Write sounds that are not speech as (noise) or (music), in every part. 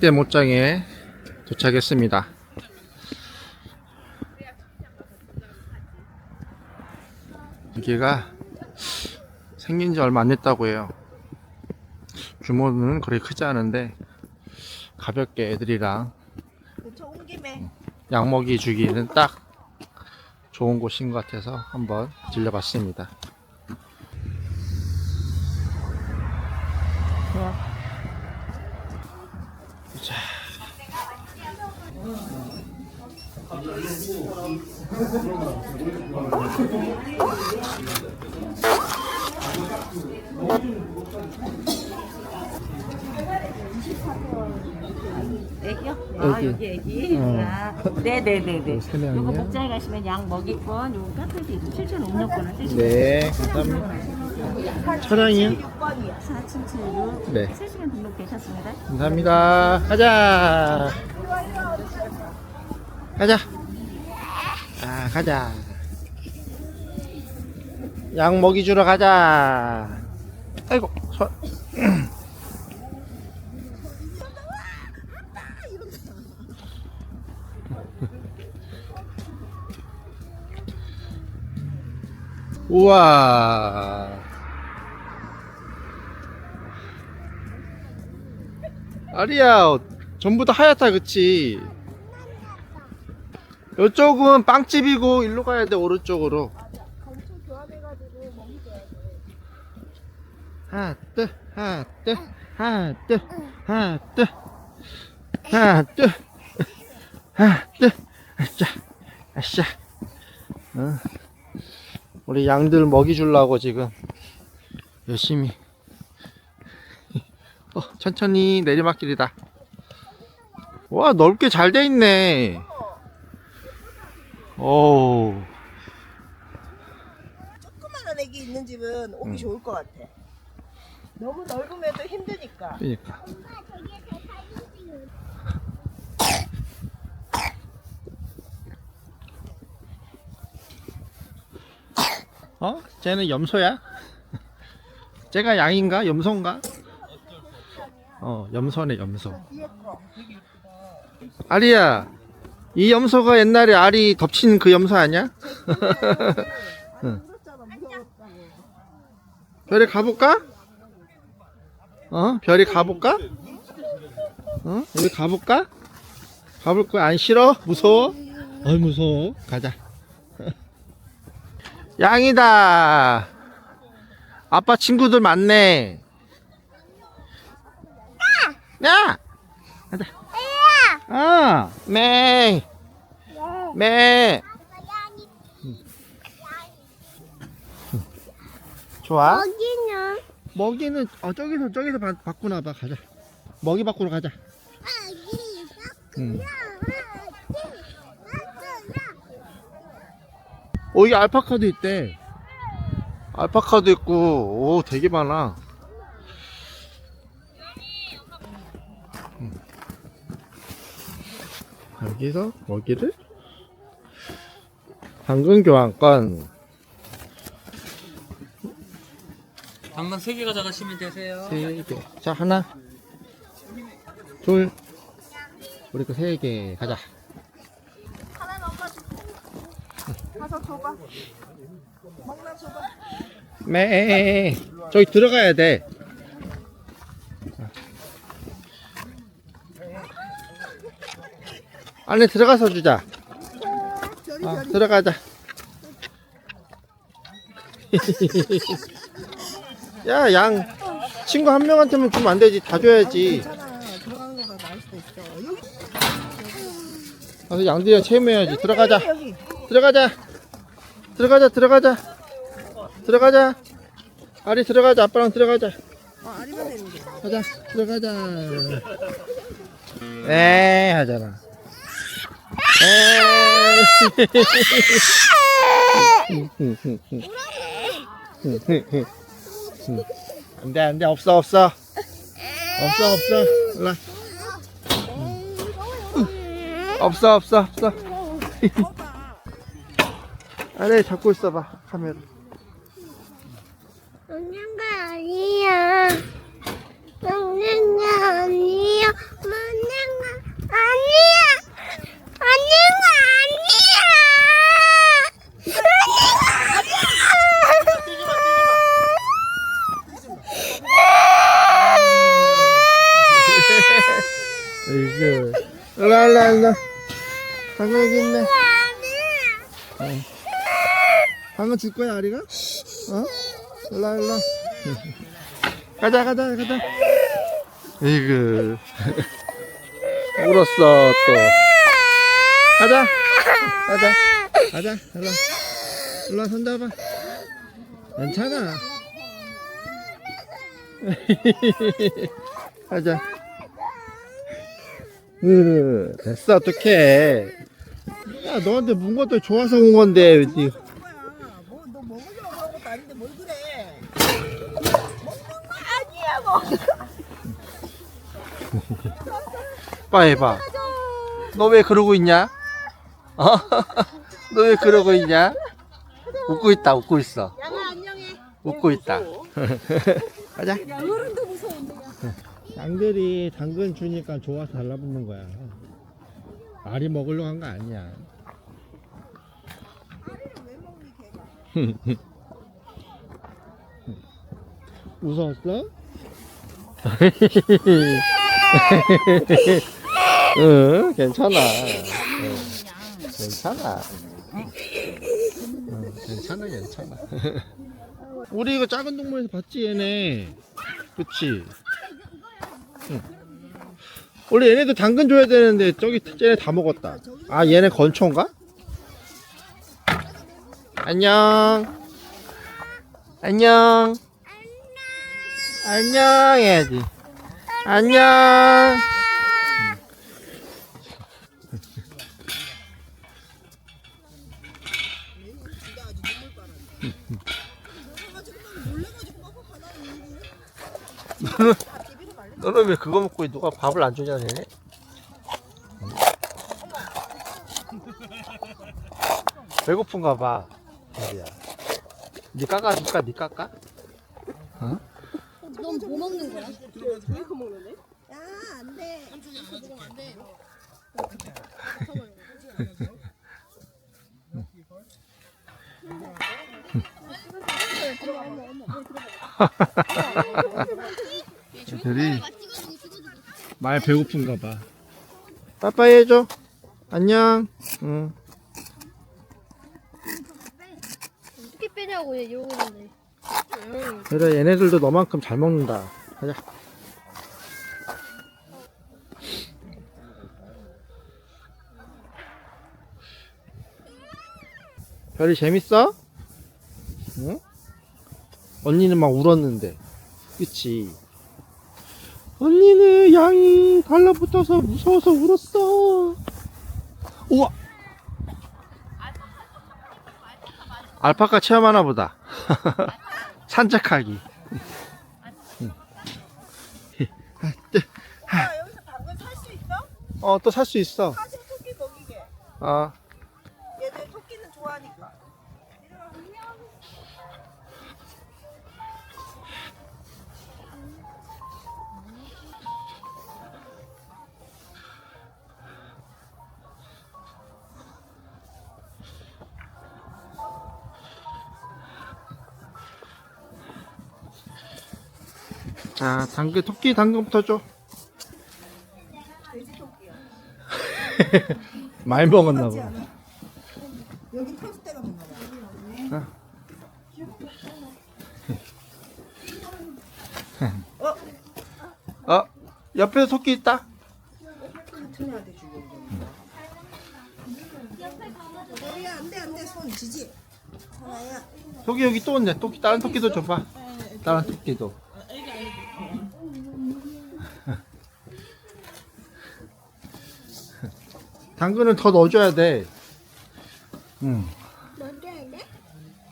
양떼 못장에 도착했습니다. 여기가 생긴 지 얼마 안 됐다고 해요. 규모는 그리 크지 않은데 가볍게 애들이랑 약 먹이 주기는 딱 좋은 곳인 것 같아서 한번 들려봤습니다. 애기요? 아 애기. 여기 애기. 어. 아, 네네네네. 세 명이요? 요거 목장에 가시면 양 먹이권, 요거 카페도 있고 7천 5년권을 쓰시면 네, 감사합니다. 차량이요? 4776. 네. 3시간 등록되셨습니다. 감사합니다. 가자. 가자. 아, 가자. 양 먹이 주러 가자. 아이고, 손. (clears throat) 우와. 아리야, 전부 다 하얗다, 그치? 이쪽은 빵집이고, 일로 가야 돼, 오른쪽으로. 하나, 둘, 하나, 둘, 하나, 둘, 하나, 둘, 하나, 둘, 하나, 둘, 아싸, 아싸. 어. 우리 양들 먹이 주려고 지금 열심히 어, 천천히 내리막길이다. 와, 넓게 잘 돼 있네. 오, 조그만한 애기 있는 집은 오기 응. 좋을 것 같아. 너무 넓으면 또 힘드니까. 그러니까. 어? 쟤는 염소야? (laughs) 쟤가 양인가? 염소인가? 어, 염소네, 염소. 아리야, 이 염소가 옛날에 알이 덮친 그 염소 아니야? (laughs) 응. 별이 가볼까? 어? 별이 가볼까? 어? 여기 가볼까? 가볼 거야? 안 싫어? 무서워? 어이 무서워. 가자. (laughs) 양이다. 아빠 친구들 많네. 야! 가자. 아, 맹. 맹. 좋아? 여기는 먹이는 어 저기서 저기서 바, 바꾸나 봐 가자 먹이 바꾸러 가자 아기 응. 오 여기 알파카도 있대 알파카도 있고 오 되게 많아 여기서 먹이를 당근 교환권 당근 3개 가져가시면 되세요. 세 개 자 하나 둘 우리 거 세 개 가자 가서 줘봐. 먹나 줘봐. 매 저기 들어가야 돼. 안에 들어가서 주자. 어. 들어가자. (laughs) 야, 양 친구 한 명한테만 주면 안 되지. 다 줘야지. 괜찮아. 들어가는 거가 나을 수도 있어. 여기 가서 양들이랑 체험해야지. 들어가자. 들어가자. 들어가자. 들어가자. 들어가자. 아리 들어가자. 아빠랑 들어가자. 어. 가자 들어가자 에 하잖아 에 안돼 안돼 없어 없어. 없어 없어. 일로 와. 없어 없어 없어. 아래 잡고 있어봐 카메라. 없는 거 아니야 만능아 아니야. 만능아 아니야. 만능아 아니야. 이거 일로 일로 일로 방금 여기 있네 아니야. 방금 줄 거야 아리가? 어? 일로 일로 (laughs) 가자 가자 가자. 이거 (laughs) 울었어 또. 가자. 가자. 가자 일로 일로 손 잡아 괜찮아. (laughs) 가자. 으 됐어 어떡해. 야 너한테 문 것도 좋아서 온 건데 빨리 해봐 너 왜 그러고 있냐? 어? (laughs) 너 왜 그러고 있냐? 웃고 있다 웃고 있어 양아 안녕해. 웃고 있다 (laughs) 가자 양들이 당근 주니까 좋아서 달라붙는 거야 알이 먹으려고 한 거 아니야 (laughs) 무서웠어? 응, 괜찮아. 응, 괜찮아. 응, 괜찮아, 괜찮아. 우리 이거 작은 동물에서 봤지, 얘네. 그치? 응. 원래 얘네도 당근 줘야 되는데, 저기, 쟤네 다 먹었다. 아, 얘네 건초인가? 안녕. 안녕. 안녕 해야지. 안녕. 너는, (laughs) 너는 왜 그거 먹고 누가 밥을 안 주냐, 쟤? 배고픈가 봐. 어디야? 니 깎아 줄까? 니 깎아? 넌뭐 먹는 거야? 야안 (laughs) 돼. 애들이 말 배고픈가 봐. 빠빠이 해줘. 안녕. 응. 어떻게 빼냐고 얘 이러고 있는데. 그래 얘네들도 너만큼 잘 먹는다. 가자. 별이 재밌어? 응? 언니는 막 울었는데. 그치? 언니는 양이 달라붙어서 무서워서 울었어. 우와! 알파카 체험하나 보다. (laughs) 산책하기. 어, 또 살 수 있어. 사실 토끼 먹이게. 아, 자, 당근, 토끼 당근부터 줘. (laughs) 많이 먹었나 봐. 여기 때가 봐. 어, 옆에 토끼 있다. 같은 애한테 주고 너야 안돼 안돼 손 지지. 하나야. 토끼 여기 또 있네. 토끼, 다른 토끼도 줘봐. 다른 토끼도. 당근은 더 넣어줘야 돼. 응. 먹여야 돼?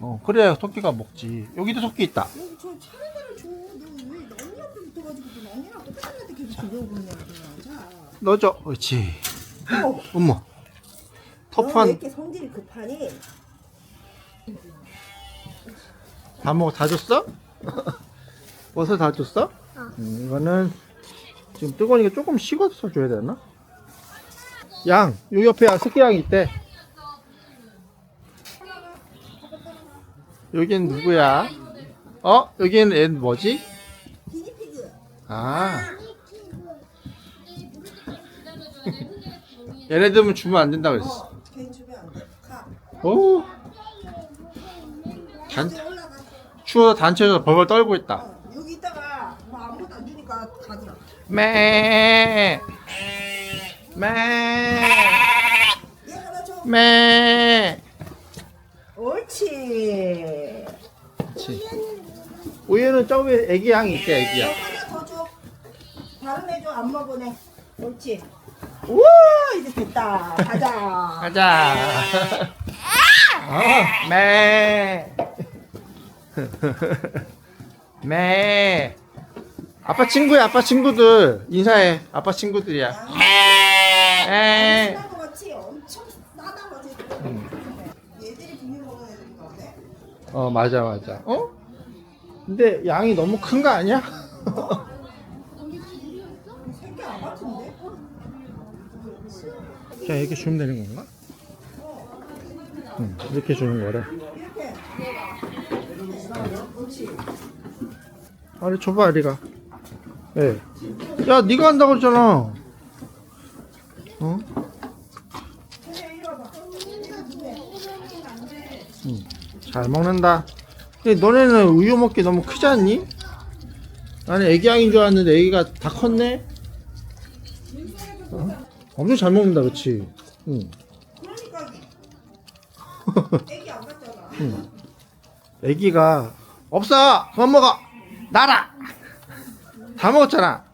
어, 그래야 토끼가 먹지. 여기도 토끼 있다. 여기 저 차례대로 줘. 너왜 언니 앞에 붙어가지고 또 언니랑 똑같은 애한테 계속. 자. 넣어줘. 그렇지. 어. 어머. 너왜 터프한 이렇게 성질이 급하니? 다 먹어 다 줬어? (laughs) 버섯 다 줬어? 어. 음, 이거는 지금 뜨거우니까 조금 식어서 줘야 되나? 양, 요 옆에 새끼양이 있대. 여긴 누구야? 어? 여기는 애 뭐지? 아. 얘네들은 주면 안 된다 그랬어. 어. 오. 단. 추워 단체에서 벌벌 떨고 있다. 어, 여기 있다가 뭐 아무것도 안 주니까 가더라. 매. 하나 줘. 매. 옳지. 그렇지. 우유는 저 위에 애기 양이 있대, 애기 양. 얘 하나 더 줘. 다른 애 줘. 안 먹으네. 옳지. 우와 이제 됐다. 가자. 가자. 어, 매. (laughs) 매. 아빠 친구야, 아빠 친구들. 인사해. 아빠 친구들이야. 에. 싸거 같이 엄청 싸다 거지. 얘들이 비밀 먹는 애들인가 보네. 어, 맞아, 맞아. 어? 근데 양이 너무 큰 거 아니야? 새끼 이렇게 주면 되는 건가? 응, 이렇게 주는 거래. 이렇게. 아리 줘봐, 아리가. 예. 야, 네가 한다고 했잖아. 어? 응. 잘 먹는다. 근데 너네는 우유 먹기 너무 크지 않니? 나는 애기 양인 줄 알았는데 애기가 다 컸네? 어? 엄청 잘 먹는다, 그치? 응. 애기 안 같잖아. 응. 애기가 없어! 그만 먹어! 나라! 다 먹었잖아.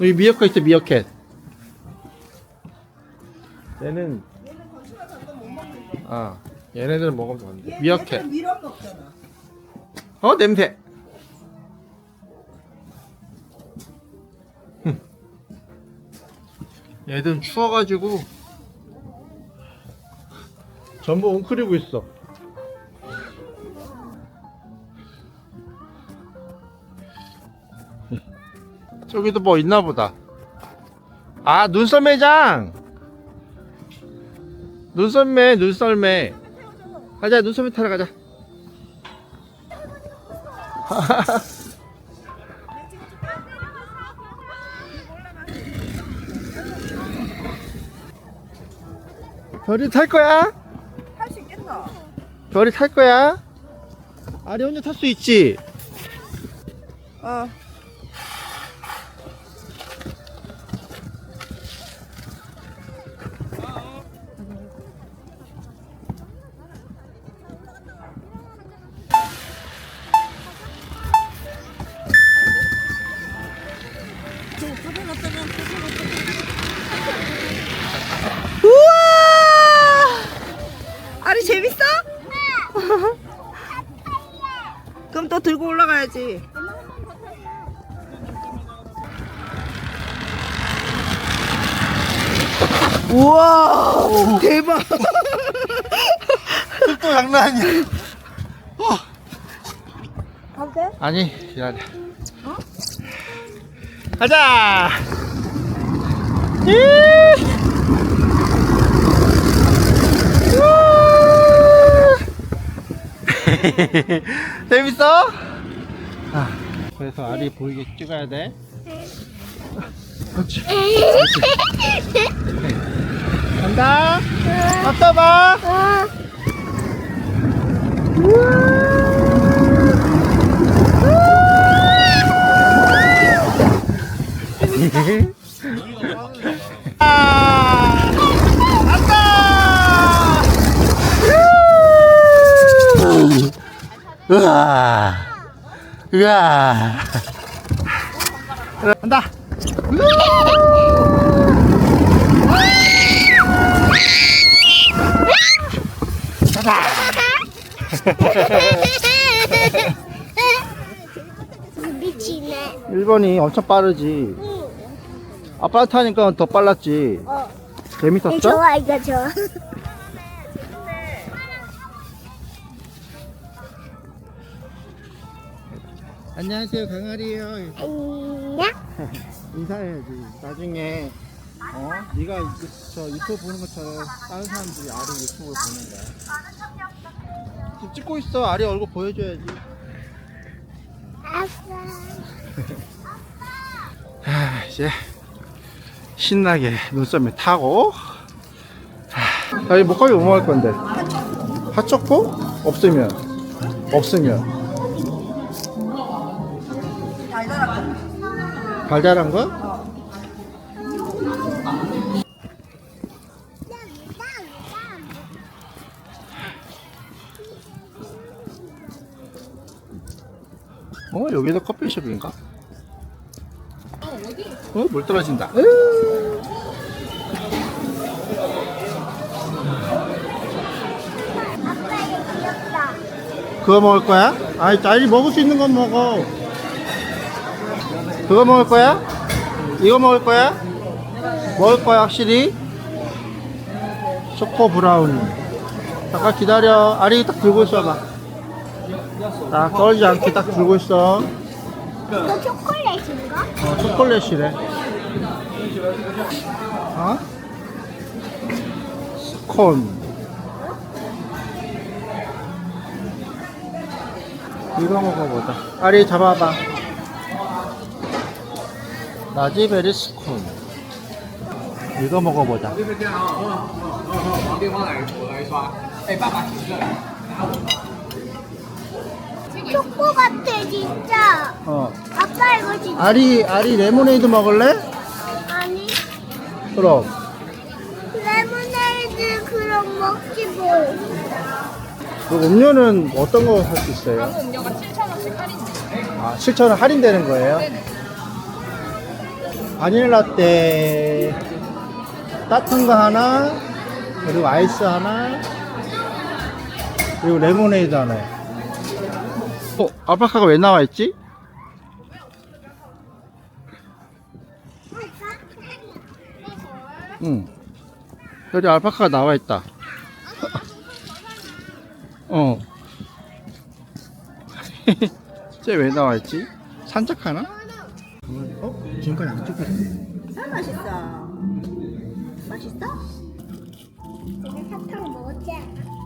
여기 미어캣 있어, 미어캣. 얘는. 아, 얘네들은 먹으면 안 돼. 먹잖아. 어, 냄새. 흠. 얘들은 추워가지고 전부 웅크리고 있어. (laughs) 저기도 뭐 있나 보다. 아, 눈썰매장! 눈썰매, 눈썰매. 가자, 눈썰매 타러 가자. (laughs) 별이 탈 거야? 별이 탈 거야? 아리 혼자 탈 수 있지? 어. 우와! 아리 재밌어? 그럼 또 들고 올라가야지. 우와! 대박! (laughs) 또 장난 아니야. 가도 돼? 아니, 기다려. 가자! 우! (laughs) 재밌어? 아, 그래서 알이 보이게 찍어야 돼. 그렇지. 간다. 갔다 봐. 아! 으아! 으아! 간다! 미치네. 1번이 엄청 빠르지. 아빠 타니까 더 빨랐지. 어. 재밌었어? 좋아 이거 좋아. 안녕하세요 강아리요. 안녕. (laughs) 인사해야지. 나중에 어? 네가 유- 저 유튜브 보는 것처럼 다른 사람들이 아리 유튜브를 보는 거야. 지금 찍고 있어. 아리 얼굴 보여줘야지. 아빠. 아, 이제 신나게 눈썰매 타고. 하, 여기 목걸이 뭐 먹을 건데? 핫초코? 없으면. 없으면 달달한 거? 어 여기도 커피숍인가? 어? 물 떨어진다 아빠 이거 귀엽다. 그거 먹을 거야? 아이 딸이 먹을 수 있는 건 먹어 그거 먹을 거야? 이거 먹을 거야? 먹을 거야 확실히? 초코 브라우니 잠깐 기다려 아리 딱 들고 있어봐 딱 떨지 않게 딱 들고 있어 이거 초콜릿인가? 어, 초콜릿이래 어? 스콘 이거 먹어보자 아리 잡아봐 라지베리 스콘 이거 먹어보자 초코 같아 진짜. 어 아빠 이거 진짜 아리 아리 레모네이드 먹을래? 아니 그럼 레모네이드 그럼 먹지 뭐. 그 음료는 어떤 거 살 수 있어요? 음료가 7,000원씩 할인 아, 7,000원 할인되는 거예요? 바닐라 라떼 따뜻한 거 하나 그리고 아이스 하나 그리고 레모네이드 하나요 어? 알파카가 왜 나와 있지? 응 여기 알파카가 나와 있다 (laughs) 어. (laughs) 쟤 왜 나와있지? 산책하나? 어? 지금까지 안 찍혔어. 아, 맛있어. 맛있어? 이제 사탕 먹자.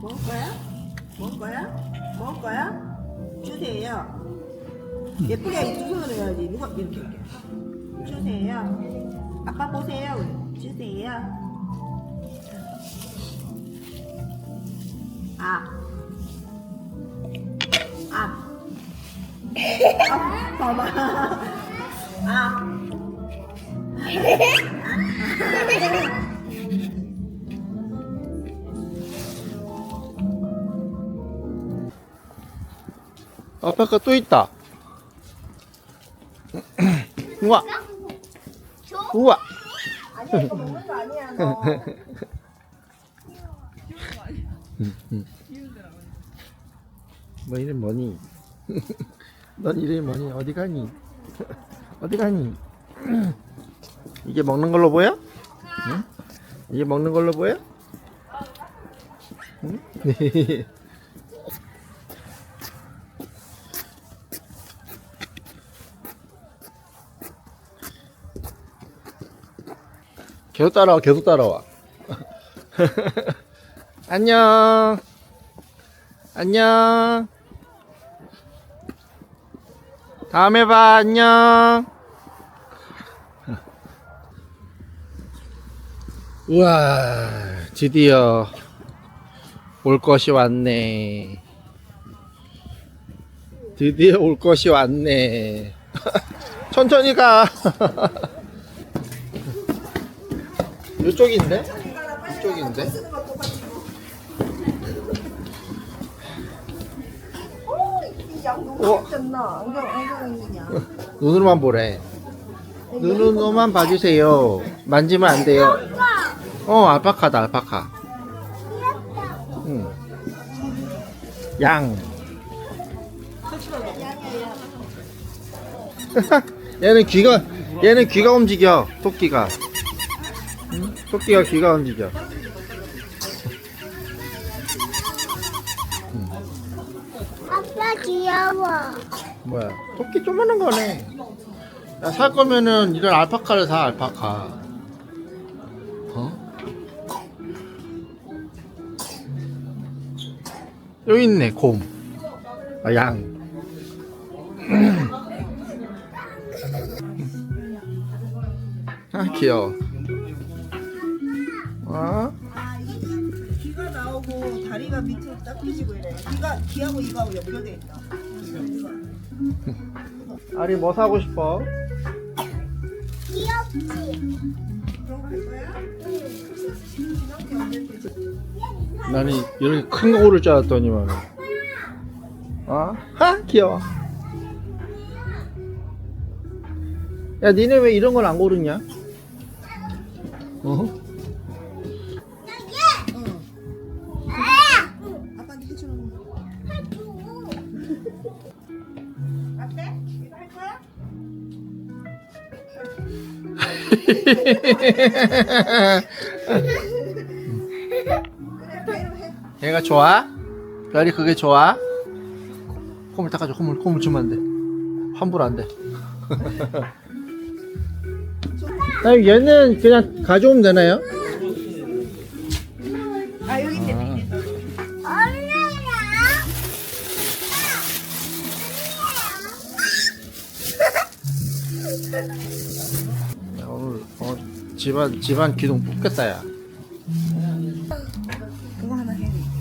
먹을 거야? 먹을 거야? 먹을 거야? 주세요. 예쁘게 두 손으로 해야지. 누가 이렇게 이렇게. 주세요. 아빠 보세요. 주세요. 아. 아. 아, 봐봐. 아. (laughs) 아빠가 또 있다. (clears throat) 우와. 우와. 너 (laughs) 이름 뭐니? (laughs) 넌 이름이 뭐니? 어디 가니? 어디 가니? (clears throat) 이게 먹는 걸로 보여? 응? 이게 먹는 걸로 보여? 응? (laughs) 계속 따라와, 계속 따라와. (laughs) 안녕. 안녕. 다음에 봐. 안녕. 우와, 드디어 올 것이 왔네. 드디어 올 것이 왔네. (laughs) 천천히 가. (laughs) 이쪽인데? 이쪽인데? 어. 눈으로만 보래. 눈으로만 봐주세요. 만지면 안 돼요. 어, 알파카다, 알파카. 응. 양. (laughs) 얘는 귀가, 얘는 귀가 움직여, 토끼가. 응? 토끼가 귀가 움직여. 아빠 귀여워. 뭐야 토끼 조그만한 거네 야, 살 거면은 이런 알파카를 사 알파카 여기 있네 곰 아, 양 아 귀여워 어? 귀가 나오고 다리가 밑으로 딱 펴지고 이래. 귀가 귀하고 이거하고 연결돼 있다. 아리 뭐 사고 싶어? 나는 이렇게 큰 거 고를 줄 알았더니만 어? 하 귀여워 야 니네 왜 이런 걸 안 고르냐? 어? 아빠한테 해주는 거. 어때? 이거 할 거야? 얘가 좋아? 별이 그게 좋아? 콧물 닦아줘 콧물 콧물 주면 안돼 환불 안돼 (laughs) 아니 얘는 그냥 가져오면 되나요? 아 여기 있네. 얼마야? (laughs) 야, 오늘 어, 집안 집안 기둥 뽑겠다 야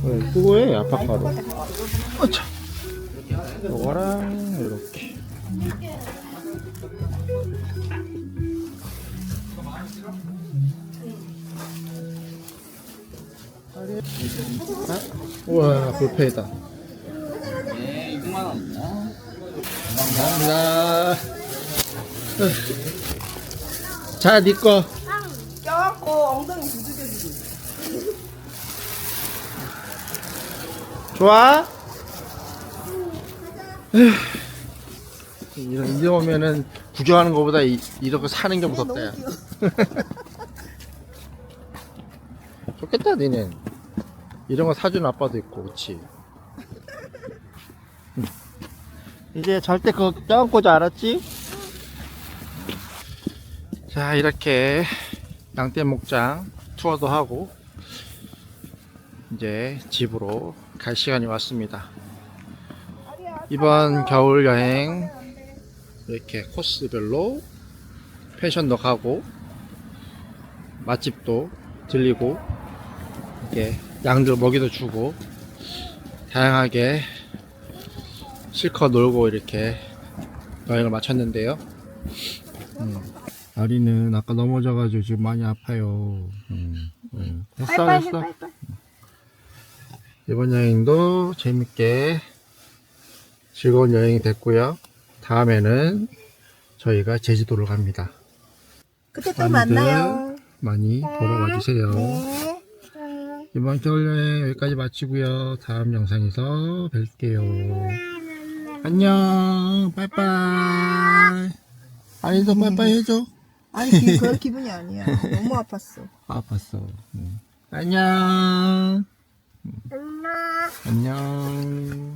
네, 그거에 아파카로 어차. 요거랑 이렇게. 우와 불페이다. 네, 6만 원. 감사합니다. 자 니꺼 껴갖고 엉덩이 두들겨주고. 좋아? 에휴, 이런 이제 오면은 구조하는 것보다 이, 이렇게 사는 게 무섭다 야. 너무 (laughs) 좋겠다 니는 이런 거 사주는 아빠도 있고 그치 응. 이제 절대 그거 껴안고자 알았지? 자 이렇게 양떼 목장 투어도 하고 이제 집으로 갈 시간이 왔습니다 이번 겨울 여행 이렇게 코스별로 펜션도 가고 맛집도 들리고 이렇게 양들 먹이도 주고 다양하게 실컷 놀고 이렇게 여행을 마쳤는데요. 음. 아리는 아까 넘어져가지고 지금 많이 아파요. 음. 음. 됐어, 됐어. 이번 여행도 재밌게 즐거운 여행이 됐고요. 다음에는 저희가 제주도를 갑니다. 그때 또 만나요. 많이 보러 와주세요. 네. 이번 겨울 여행 여기까지 마치고요. 다음 영상에서 뵐게요. 안녕. 빠이빠이. 아니도 빠이빠이 해줘. 아니 기, 그럴 기분이 아니야. 너무 아팠어. 아팠어. 응. 안녕. 안녕. 안녕.